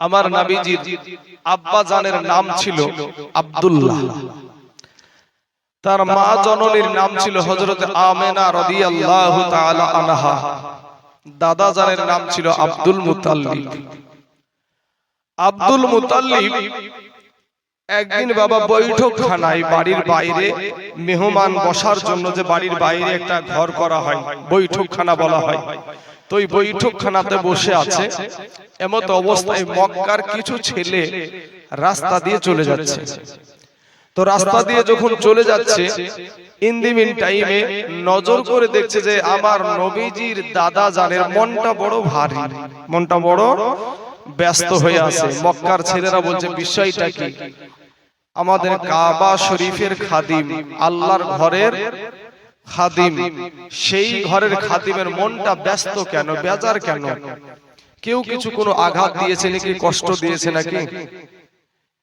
আমার নাবিজির আব্বা জানের নাম ছিল আব্দুল্লাহ। তার মা জননীর নাম ছিল হযরত আমেনা রাদিয়াল্লাহু তাআলা আনহা। দাদা জানের নাম ছিল আব্দুল মুতাল্লিব। আব্দুল মুতাল্লিব একদিন বাবা বৈঠকখানায় বাড়ির বাইরে মেহমান বসার জন্য যে বাড়ির বাইরে একটা ঘর করা হয় বৈঠকখানা বলা হয়। তো ওই বৈঠকখানাতে বসে আছে। এমত অবস্থায় মক্কার কিছু ছেলে রাস্তা দিয়ে চলে যাচ্ছে। তো রাস্তা দিয়ে যখন চলে যাচ্ছে ইন দি মিন টাইমে নজর করে দেখছে যে আমার নবীজির দাদা জানের মনটা বড় ভারী। মনটা বড় ব্যস্ত হয়ে আছে। মক্কার ছেলেরা বলছে বিষয়টা কি? আমাদের কাবা শরীফের খাদিম আল্লাহর ঘরের খাদিম সেই ঘরের খাদিমের মনটা ব্যস্ত কেন বেজার কেন? কেউ কিছু কোনো আঘাত দিয়েছে নাকি কষ্ট দিয়েছে নাকি?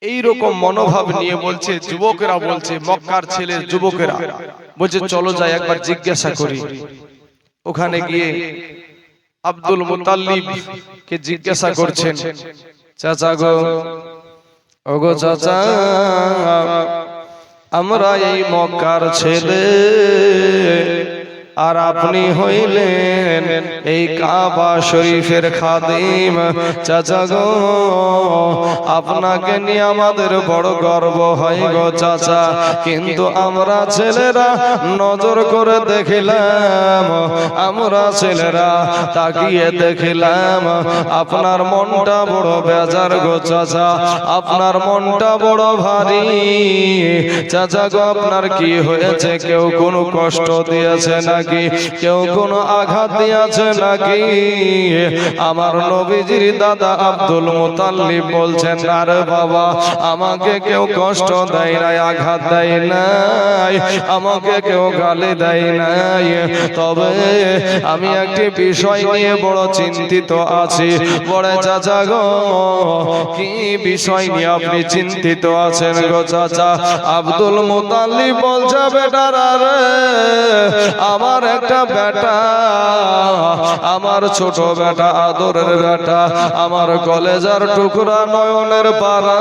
এই রকম মনোভাব নিয়ে বলছে যুবকেরা বলছে মক্কার ছেলে যুবকেরা বলছে চলো যাই একবার জিজ্ঞাসা করি। ওখানে গিয়ে আব্দুল মুতাল্লিব কে জিজ্ঞাসা করছেন। চাচা গো ওগো চাচা। আমরা এই মক্কার ছেলে। আর আপনি হইলেন এই কাবা শরীফের খাদিম। চাচা গো, আপনাকে নিয়ে আমাদের বড় গর্ব হয় গো চাচা। কিন্তু আমরা ছেলেরা নজর করে দেখিলাম, আমরা ছেলেরা তাকিয়ে দেখিলাম, আপনার মনটা বড় বেজার গো চাচা, আপনার মনটা বড় ভারী। চাচা গো, আপনার কি হয়েছে? কেউ কোনো কষ্ট দিয়েছে নাকি কেউ কোনো আঘাত দিয়েছে নাকি? আমার নবীজির দাদা আব্দুল মুতাল্লিব বলছেন, আরে বাবা, আমাকে কেউ কষ্ট দেয় নাই, আঘাত দেয় নাই, আমাকে কেউ গালি দেয় নাই। তবে আমি একটি বিষয় নিয়ে বড় চিন্তিত আছি। বড় চাচা গো, কি বিষয় নিয়ে আপনি চিন্তিত আছেন গো চাচা? আব্দুল মুতাল্লিব বলছে বেটারা রে, আমার একটা বেটা, আমার ছোট বেটা, আদরের বেটা, আমার কলেজার টুকরা নয়নের পাড়া।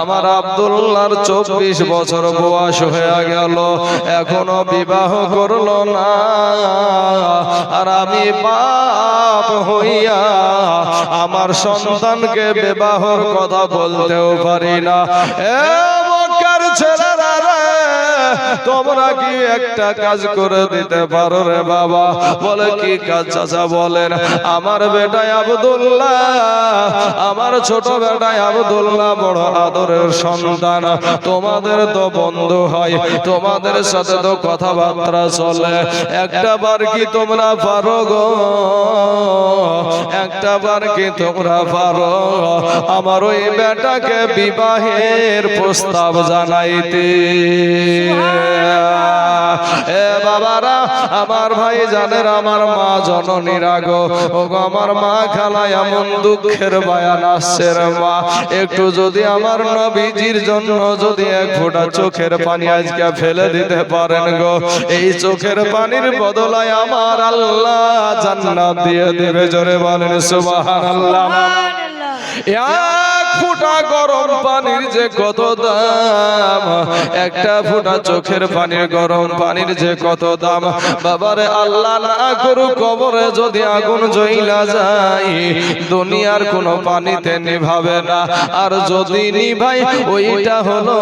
আমার আব্দুল্লাহর চব্বিশ বছর বয়স হয়ে গেল, এখনও বিবাহ করল না। আর আমি বাপ হইয়া আমার সন্তানকে বিবাহর কথা বলতেও পারি না। এ রে তোমরা কি একটা কাজ করে দিতে পারো রে বাবা? বলে, কি কাজ চাচা বলেন? আমার বেটাই আবদুল্লাহ, আমার ছোট বেটাই আবদুল্লাহ বড় আদরের সন্তান। তোমাদের তো বন্ধু হয়, তোমাদের সাথে তো কথাবার্তা চলে। একটা বার কি তোমরা পারো গো? একটা বার কি তোমরা পারো? আমার ওই বেটাকে বিবাহের প্রস্তাব জানাইতে। এ বাবারা আমার ভাই জানের আমার মা জননীর আগো ও আমার মা খালায় এমন দুঃখের বায়ান আসছে রে মা। একটু যদি আমার নবীজির জন্য যদি এক ফোঁটা চোখের পানি আজকে ফেলে দিতে পারেন গো। এই চোখের পানির বদলায় আমার আল্লাহ জান্নাত দিয়ে দেবে। জোরে বলেন সুবহানাল্লাহ। এক ফোঁটা গরম পানির যে কত দাম? একটা ফোঁটা চোখের পানির গরম পানির যে কত দাম? বাবারে, আল্লাহ না করু কবরে যদি আগুন জ্বইলা যায়, দুনিয়ার কোনো পানিতে নিভাবে না। আর যদি নিভাই, ওইটা হলো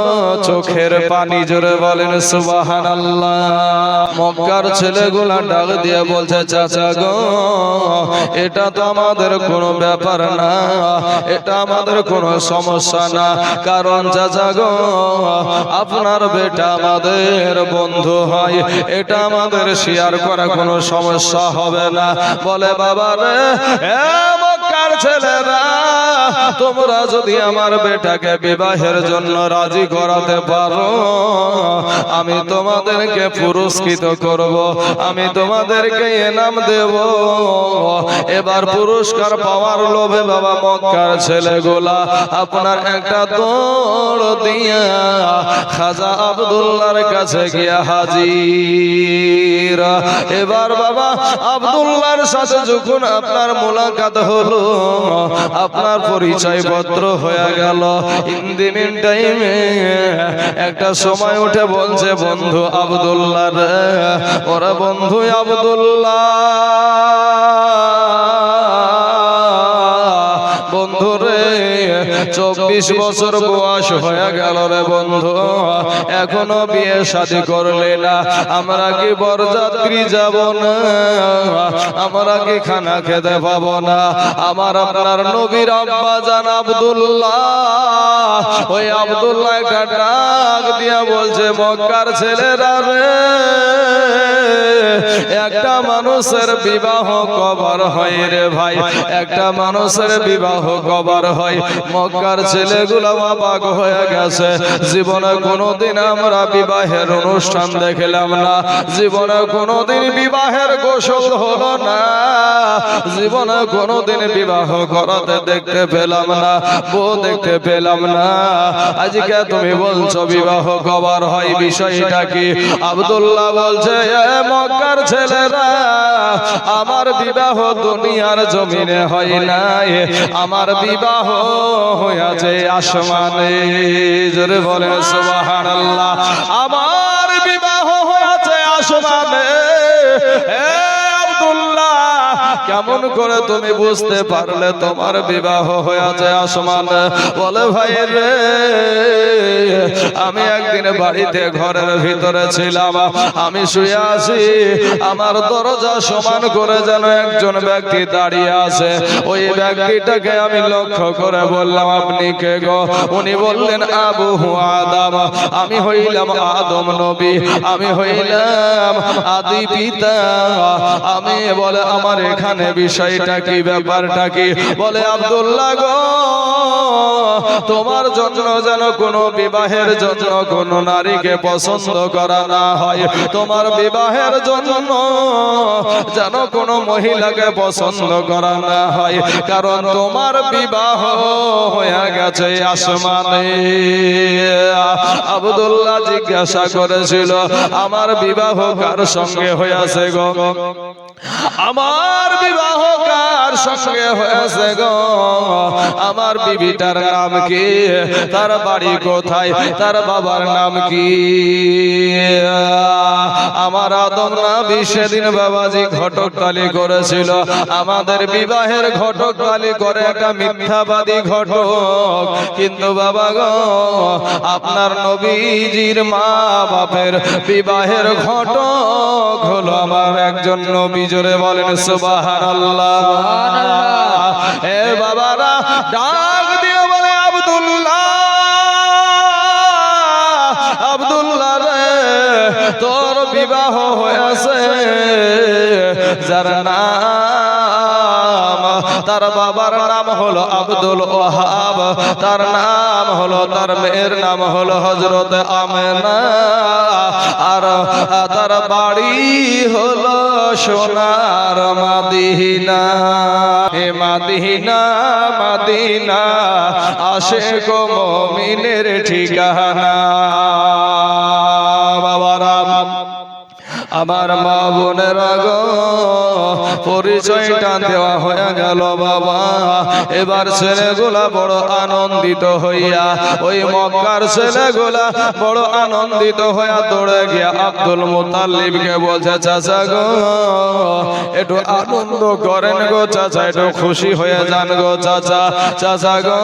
চোখের পানি। জোরে বলেন সুবাহান আল্লাহ মক্কার ছেলেগুলা ডাক দিয়ে বলছে, চাচা গো, এটা তো আমাদের কোনো ব্যাপার না। এটা আমাদের কোনো সমস্যা না। কারণ চাচা গো আপনার বেটা আমাদের বন্ধু হয়। এটা আমাদের শেয়ার করা কোনো সমস্যা হবে না। বলে, বাবা রে ছেলেরা, তোমরা যদি আমার বেটাকে বিবাহের জন্য রাজি করাতে পারো, আমি তোমাদেরকে পুরস্কৃত করব, আমি তোমাদেরকে এনাম দেব। এবার পুরস্কার পাওয়ার লোভে বাবা মক্কার ছেলেগুলা আপনার একটা দৌড় দিয়া খাজা আব্দুল্লাহর কাছে গিয়া হাজির। এবার বাবা, আব্দুল্লাহর সাথে যখন আপনার মোলাকাত হলো, আপনার পরিচয় পত্র হয়ে গেল। ইন্দিমিন টাইমে একটা সময় উঠে বলছে, বন্ধু আব্দুল্লাহ রে, ওরা বন্ধু আব্দুল্লাহ। চব্বিশ বছর বয়স হয়ে গেল রে বন্ধু। এখনও বিয়ে শাদী করলে না, আমরা কি বরযাত্রী যাব না? আমরা কি খানা খেতে পাবো না? আমার আপনার নবীর আব্বা জান আব্দুল্লাহ। ওই আব্দুল্লাহ একটা ডাক দিয়া বলছে, মক্কার ছেলেরা রে। একটা মানুষের বিবাহ কবর হয় রে ভাই। একটা মানুষের বিবাহ কবর হয়। মক্কার ছেলেগুলো অবাক হয়ে গেছে। জীবনে কোনোদিন আমরা বিবাহের অনুষ্ঠান দেখলাম না। জীবনে কোনোদিন বিবাহের গোসল হলো না। জীবনে কোনোদিন বিবাহ করাতে দেখতে পেলাম না। বউ দেখতে পেলাম না। আজকে তুমি বলছো বিবাহ কবর হয়, বিষয়টা কি? আব্দুল্লাহ বলছে মক্কার ছেলেরা, আমার বিবাহ দুনিয়ার জমিনে হয় নাই। আমার বিবাহ হয়েছে আসমানে। জোরে বলেন, সুবহানাল্লাহ। আমার বিবাহ হয়েছে আসমানে। কেমন করে তুমি বুঝতে পারলে তোমার বিবাহ হয়েছে আসমান? বলে, ভাই রে, আমি একদিন বাড়িতে ঘরের ভিতরে ছিলাম। আমি শুয়ে আছি। আমার দরজা সমান করে যেন একজন ব্যক্তি দাঁড়িয়ে আছে। ওই ব্যক্তিটাকে আমি লক্ষ্য করে বললাম, আপনি কে গো? উনি বললেন, আবু আদম। আমি হইলাম আদম নবী। আমি হইলাম আদি পিতা। আমি বলে, আমার এখানে বিষয়টা কি, ব্যাপারটা কি? বলে, আব্দুল্লাহ গো, তোমার জন্য যেন কোনো বিবাহের জন্য কোন নারীকে পছন্দ করা না হয়, তোমার বিবাহের জন্য যেন কোনো মহিলাকে পছন্দ করা না হয়, কারণ তোমার বিবাহ হয়ে গেছে আসমানে। আব্দুল্লাহ জিজ্ঞাসা করেছিল, আমার বিবাহ কার সঙ্গে হয়েছে গো? আমার বিবাহ কার সঙ্গে হয়েছে গো। আমার বিবিটার নাম কি? তার বাড়ি কোথায়? তার বাবার নাম কি? আমার আদম নাবি সেদিন বাবাজি ঘটক তালি করেছিল। আমাদের বিবাহের ঘটক তালি করে একটা মিথ্যাবাদী ঘটক। কিন্তু বাবা গো, আপনার নবীজির মা বাপের বিবাহের ঘটক হলো আমার একজন নবী। জোরে বলেন সুবহানাল্লাহ এ বাবারা ডাক দিয়ে বলে আব্দুল্লাহ আব্দুল্লাহ রে তোর বিবাহ হয়েছে। যার নাম তার বাবার নাম হলো আব্দুল ওহাব তার নাম হলো, তার মেয়ের নাম হলো হজরত আমেনা। আর তার বাড়ি হলো সোনার মাদিনা। হে মাদিনা মাদিনা আসে গো মমিনের ঠিকানা। বাবারাম আমার মা বোনের গো পরিচয়টা দেওয়া হয়ে গেল বাবা। এবার ছেলেগুলা বড় আনন্দিত হইয়া ওই মক্কার ছেলেগুলা বড় আনন্দিত হইয়া দৌড়ে গিয়া আব্দুল মুতাল্লিবকে বলছে, চাচা গো, একটু আনন্দ করেন গো চাচা, একটু খুশি হয়ে যান গো চাচা। চাচা গো,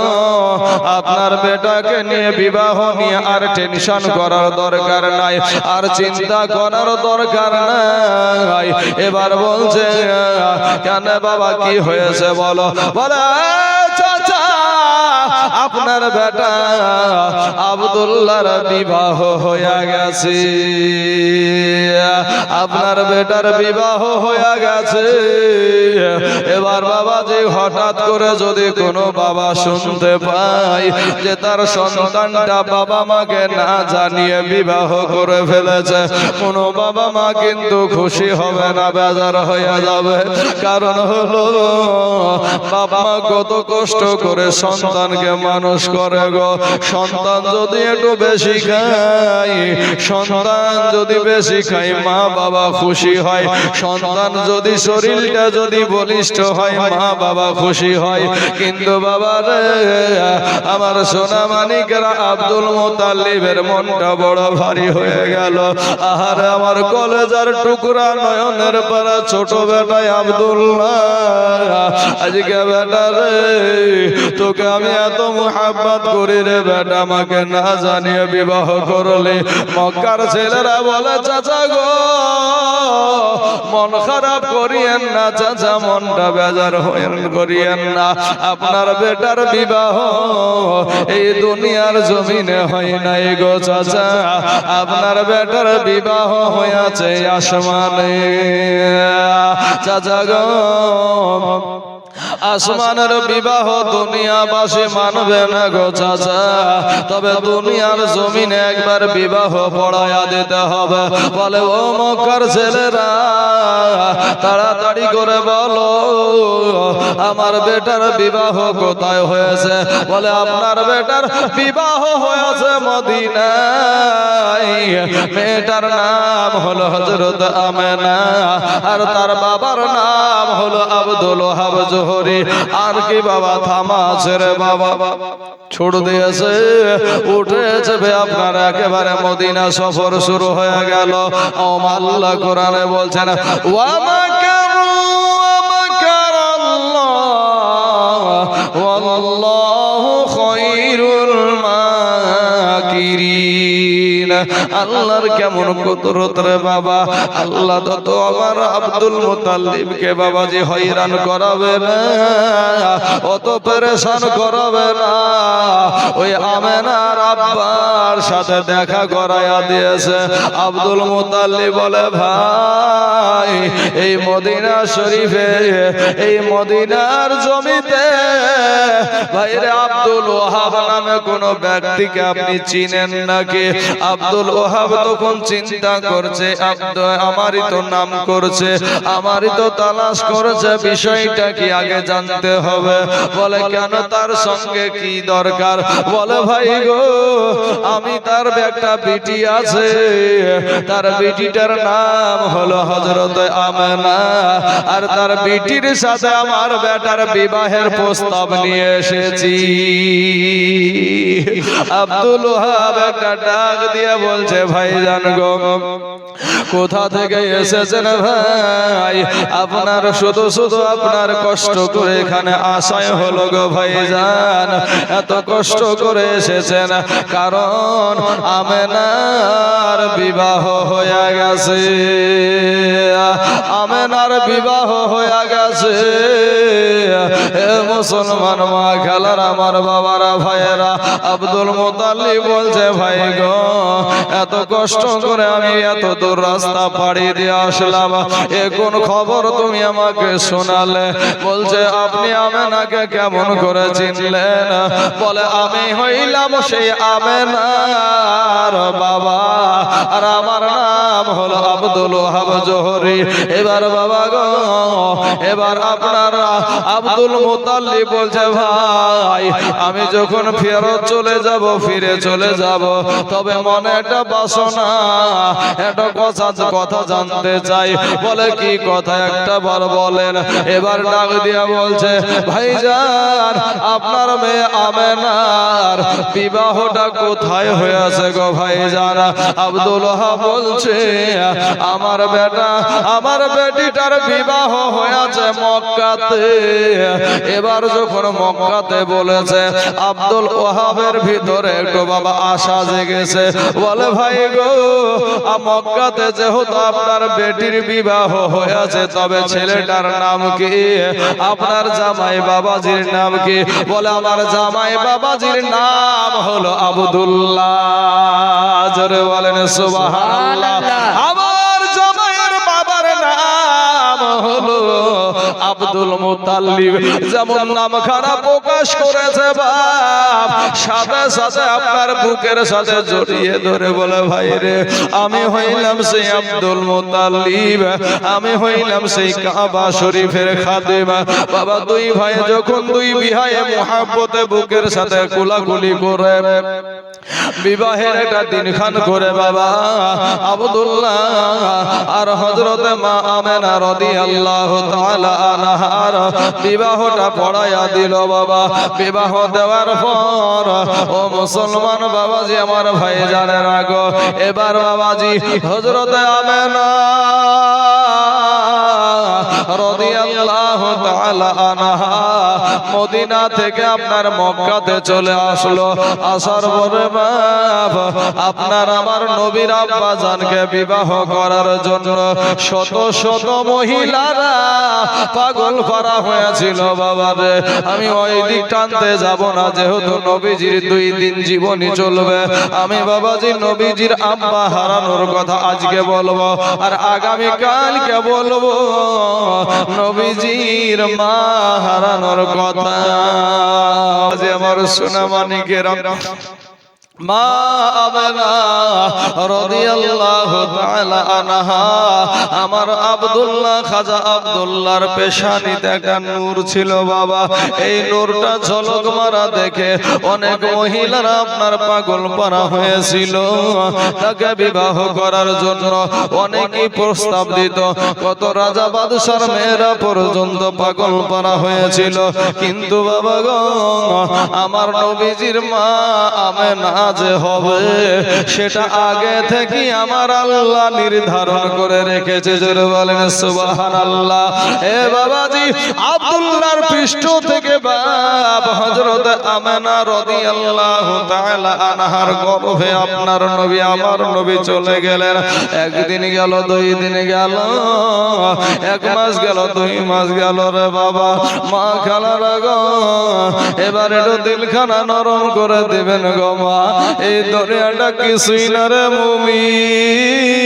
আপনার বেটাকে নিয়ে বিবাহ নিয়ে আর টেনশন করার দরকার নাই, আর চিন্তা করার দরকার নাই। এবার বলছে কেন বাবা কি হয়েছে বলো? বলে চাচা আপনার বেটা আবদুল্লাহর বিবাহ হয়ে গেছে। আপনার বেটার বিবাহ হয়ে গেছে। এবার বাবাজি হঠাৎ করে যদি কোনো বাবা শুনতে পায় যে তার সন্তানটা বাবা মাকে না জানিয়ে বিবাহ করে ফেলেছে, কোনো বাবা মা কিন্তু খুশি হবে না, বেজার হয়ে যাবে। কারণ হলো, বাবা কত কষ্ট করে সন্তানকে মানুষ করে গো? সন্তান যদি একটু বেশি খায়, সন্তান যদি বেশি খায় মা বাবা খুশি হয়। সন্তান যদি শরীরটা যদি বলিষ্ঠ হয় মা বাবা খুশি হয়। কিন্তু বাবা রে, আমার সোনা মানিকেরা আব্দুল মোতাল্লিবের মনটা বড় ভারী হয়ে গেল। আহার, আমার কলেজার টুকরা নয়নের পাড়া ছোট বেটায় আব্দুল্লাহ। আজকে বেটা রে, তোকে আমি এত মোহাব্বত করি রে বেটা, আমাকে না জানিয়ে বিবাহ করলে। মক্কার ছেলেরা বলে, চাচা গো, মন খারাপ করিয়েন না, চাচা মনটা বেজার হয়েন করিয়েন না। আপনার বেটার বিবাহ এই দুনিয়ার জমিনে হয় নাই গো, চাচা। আপনার বেটার বিবাহ হয়েছে আসমানে। চাচা গো আসমানের বিবাহ দুনিয়াবাসী মানবে না গো চাচা। তবে দুনিয়ার জমিনে একবার বিবাহ পড়ায়া দিতে হবে। বলে, ও মক্কার ছেলেরা, তাড়াতাড়ি করে বলো, আমার বেটার বিবাহ কোথায় হয়েছে? বলে, আপনার বেটার বিবাহ হয়েছে মদিনায়। মেয়েটার নাম হলো হজরত আমেনা, আর তার বাবার নাম হলো আব্দুল ওহাব জোহরি। আর কি বাবা, থামা আছে রে বাবা। ছোট দিয়েছে, উঠেছে আপনার একেবারে মদিনা সফর শুরু হয়ে গেল। ও আল্লাহ কোরআনে বলছেন, ওয়ামা কারু ওয়াল্লাহু খায়রুল মাকিরিন। আল্লাহর কেমন কুদরত রে বাবা? আল্লাহ তো তো আমার আব্দুল মুতাল্লিবকে বাবাজি হয়রান করাবে না, অত পেরেশান করাবে না। ওই আমেনার আব্বার সাথে দেখা করাইয়া দিয়েছে। আব্দুল মুতাল্লিব বলে, ভাই, এই মদিনা শরীফে, এই মদিনার জমিতে ভাইরে আব্দুল ওহাব নামে কোন ব্যক্তিকে আপনি চিনেন নাকি? আব্দুল ওহাব তখন চিন্তা করছে আমারই তো নাম করছে, আমারই তো তালাশ করেছে, বিষয়টা কি আগে জানতে হবে? বলে, কেন তার সঙ্গে কি দরকার? বলে, ভাই গো, আমি তার একটা বিটি আছে, তার বিটিটার নাম হলো হজরত আমেনা, আর তার বিটির সাথে আমার বেটার বিবাহের প্রস্তাব নিয়ে এসেছি। আব্দুল ওহাব একটা ডাক দিয়ে বলছে ভাই জান গো কোথা থেকে এসেছেন ভাই? আপনার শুধু শুধু আপনার কষ্ট করে এখানে আশায় হলো গো ভাই যান এত কষ্ট করে এসেছেন। কারণ আমেনার বিবাহ হয়ে গেছে। আমেনার বিবাহ হয়ে গেছে। মুসলমান মা খেলার আমার বাবারা, ভাইয়েরা, আব্দুল মোতাল্লি বলছে, ভাই গো, এত কষ্ট করে আমি এত দূর রাস্তা পাড়ি দিয়ে আসলাম। এ কোন খবর তুমি আমাকে শোনালে? বলছে, আপনি আমেনাকে কেমন করে চিনলেন? বলে, আমি হইলাম সেই আমেনার বাবা। আর আমার নাম হলো আব্দুল ওহাব জোহরি। এবার বাবা গো, এবার আপনার আব্দুল মুতাল্লি বলছে, ভাই, আমি যখন ফেরত চলে যাব, ফিরে চলে যাব। তবে মনে একটা বাসনা, একটা কথা কথা জানতে চাই। বলে কি কথা? একটা বার বলেন। এবার ডাক দিয়া বলছে, ভাইজান, আপনার মেয়ে আমেনার বিবাহটা কোথায় হয়েছে গো ভাইজান? আব্দুল ওহাব বলছে, আমার বেটা, আমার বেটিটার বিবাহ হয়েছে মক্কাতে। এবার যখন মক্কাতে বলেছে, আব্দুল ওহাবের ভিতরে একটু বাবা আশা জেগেছে। বলে, ভাই গো মক্কা মক্কাতে যেহেতু আপনার বেটির বিবাহ হয়েছে, তবে ছেলেটার নাম কি? আপনার জামাই বাবাজির নাম কি? বলে আমার জামাই বাবাজির নাম হলো আবদুল্লাহ। বলেন, সুবহানাল্লাহ। আমার জামাইয়ের বাবার নাম হলো আব্দুল মুতাল্লিব। যেমন নামখানা প্রকাশ করেছে বাপ সাথে সাথে আপনার বুকের সাথে জড়িয়ে ধরে বলে, ভাই রে, আমি হইলাম সেই আব্দুল মোতালিব, আমি হইলাম সেই কাবা শরীফের খাদেমা। বাবা, দুই ভাই যখন দুই বিহায়ে মুহাব্বতে বুকের সাথে কুলাকুলি করে বিবাহের একটা দিন খান করে বাবা। আবদুল্লাহ আর হজরতে মা আমেনা রদি আল্লাহ আনহার বিবাহটা পড়াইয়া দিল বাবা। বিবাহ দেওয়ার পর, ও মুসলমান বাবাজি, আমার ভাই জানে আগো। এবার বাবাজি হজরতে আমেনা রাদিয়াল্লাহু তাআলা আনহা মদিনা থেকে আপনার মক্কাতে চলে আসলো। আসার পরে বাপ আপনার আমার নবীর আব্বা জানকে বিবাহ করার জন্য শত শত মহিলারা পাগল করা হয়েছিল আমি ওই দিক টানতে যাব না, যেহেতু নবীজির দুই দিন জীবনী চলবে। আমি বাবাজি নবীজির আব্বা হারানোর কথা আজকে বলব, আর আগামী কালকে বলব। নবীজির মা হারানোর কথা। যে আমার সোনা মানিকের মা আমার আব্দুল্লাহ খাজা ছিল বাবা। এই দেখে অনেক মহিলারা আপনার পাগল পারা হয়েছিল। তাকে বিবাহ করার জন্য অনেকেই প্রস্তাব দিত। কত রাজা বাদশার মেয়েরা পর্যন্ত পাগল পারা হয়েছিল। কিন্তু বাবা গো, আমার নবীজির মা আমেনা যে হবে, সেটা আগে থেকে আমার আল্লাহ নির্ধারণ করে রেখেছে। জোরে বলেন সুবাহান আল্লাহ এ বাবাজি, আব্দুল্লাহর পৃষ্ঠ থেকে বাপ হযরত আমেনা রাদিয়াল্লাহু তাআলা আনহার গর্ভে আপনার নবী, আমার নবী চলে গেলেন। একদিন গেল, দুই দিন গেল, এক মাস গেল, দুই মাস গেল রে বাবা। মা খালার গো এবার একটু দিলখানা নরম করে দিবেন গো মা। এই দরিয়াটা কিছুই না রে মুমিন।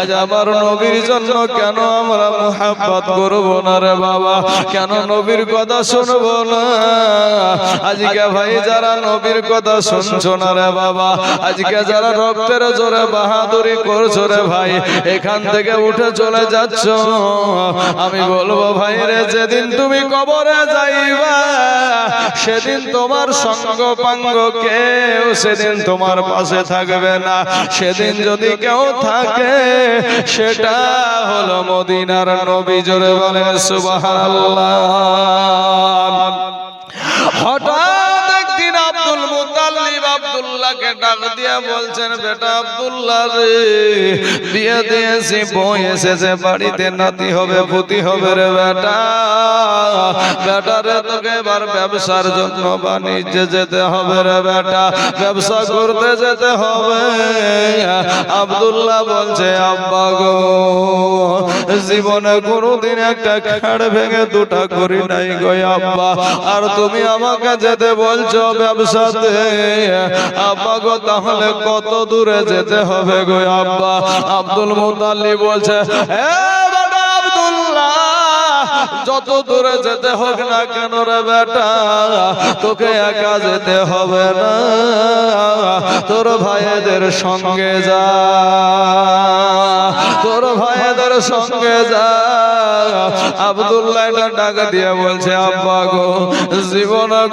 আজ আমার নবীর জন্য কেন আমরা মোহাব্বত করব না রে বাবা? কেন নবীর কথা শুনব না? আজকে ভাই যারা নবীর কথা শুনছো না রে বাবা, আজকে যারা রক্তের জোরে বাহাদুরি করছ রে ভাই, এখান থেকে উঠে চলে যাচ্ছ। আমি বলব ভাই রে, যেদিন তুমি কবরে যাইবা, সেদিন তোমার সঙ্গ পাঙ্গ কেউ সেদিন তোমার পাশে থাকবে না। সেদিন যদি কেউ থাকে, সেটা হলো মদিনার নবী জোরে বলেন, সুবহানাল্লাহ। হঠাৎ ডাক দিয়ে বলছেন, বেটা আব্দুল্লাহ রে বিয়ে দিয়েছি বই এসেছে, বাড়িতে নাতি হবে হবে রে বেটা। বেটা রে, তোকে এবার ব্যবসার জন্য বাণিজ্যে যেতে হবে রে বেটা। ব্যবসা করতে যেতে হবে। বলছে, আব্বা গো, জীবনে কোনোদিন একটা খাড় ভেঙে দুটা করি নাই গো আব্বা। আর তুমি আমাকে যেতে বলছো ব্যবসাতে। আব্বা গো তাহলে কত দূরে যেতে হবে গো আব্বা? আব্দুল মুতাল্লি বলছে "এ বেটা আব্দুল্লাহ যত দূরে যেতে হোক না কেন রে বেটা, তোকে একা যেতে হবে না। তোর ভাইদের সঙ্গে যা, তোর ভাইদের সঙ্গে যা। আব্দুল্লাহ দিয়ে বলছে, আব্বা গো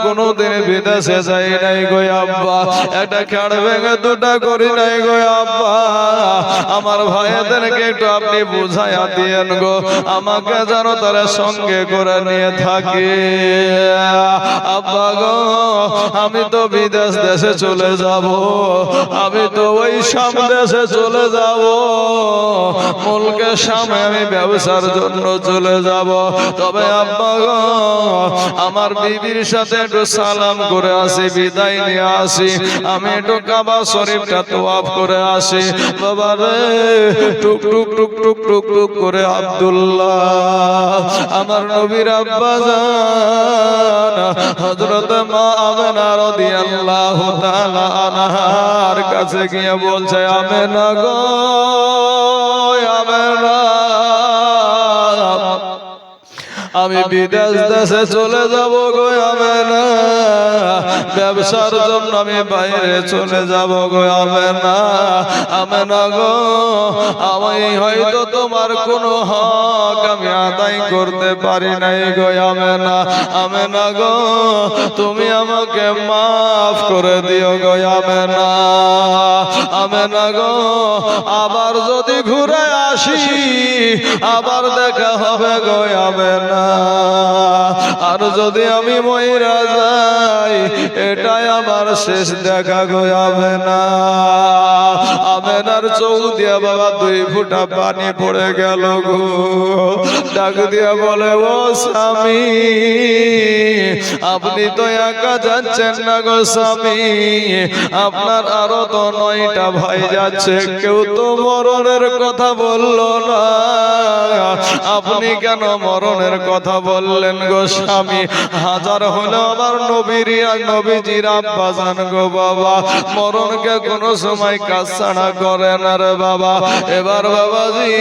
কোনোদিন বিদেশে যাই নাই গো আব্বা। একটা খেড় ভেঙে দুটা করি নাই গো আব্বা। আমার ভাইদেরকে একটু আপনি বুঝাইয়া দিয়েন গো। আমাকে যেন তারা সঙ্গে সঙ্গে করে নিয়ে থাকি। আব্বা গো, আমি তো বিদেশ দেশে চলে যাব। আমি তো ওই সাম দেশে চলে যাব। মুলকের সামনে আমি ব্যবসার জন্য চলে যাব। তবে আব্বা গো, আমার বিবির সাথে একটু সালাম করে আসি, বিদায় নিয়ে আসি। আমি একটু কাবা শরীফটা তোয়াফ করে আসি। বাবা রে, টুক টুক টুক টুক টুক টুক করে আব্দুল্লাহ আমার নবীর আব্বা জান হযরত মা আমেনা রাদিয়াল্লাহু তাআলা আনহার কাছে গিয়ে বলছে, আমেনা গো। আমি বিদেশ দেশে চলে যাব গো, আমি না। ব্যবসার জন্য আমি বাইরে চলে যাব গো, আমি না। আমি না গো, আমি হয়তো তোমার কোনো হক আমি আদায় করতে পারি নাই গো, আমি না। আমি না গো, তুমি আমাকে মাফ করে দিও গো, আমি না। আমি না গো, আবার যদি ঘুরে আসি, আবার দেখা হবে গো, আমি না। আর যদি আমি ময়রা যাই, এটাই আমার শেষ দেখা গো আমি না আমেনার চোখ দিয়া বাবা দুই ফুটা পানি পড়ে গেল গো। ডাক দিয়া বলে, ও স্বামী, আপনি তো একা যাচ্ছেন না গো স্বামী। আপনার আরও তো নয়টা ভাই যাচ্ছে, কেউ তো মরণের কথা বলল না। আপনি কেন মরণের কথা বললেন গো স্বামী। হাজার হলো আমার নবীর নবীজির আব্বা জান গো বাবা। মরণকে কোনো সময় কাজ ছাড়া করে না রে বাবা। এবার বাবাজি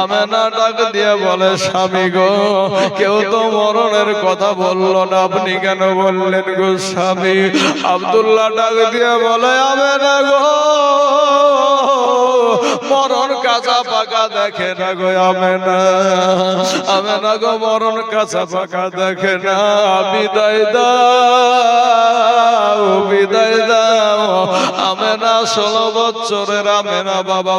আমি না ডাক দিয়ে বলে, স্বামী গো, কেউ তো মরণের কথা বলল না। আপনি কেন বললেন গো স্বামী? আব্দুল্লাহ ডাক দিয়ে বলে আমি না গো, মরণ কাঁচা পাকা দেখে না গো আমি না আমি না গো মরণ কাঁচা পাকা দেখে না। বিদায় দাও বিদায় দাও। আমি না, ষোলো বছরের আমি না বাবা।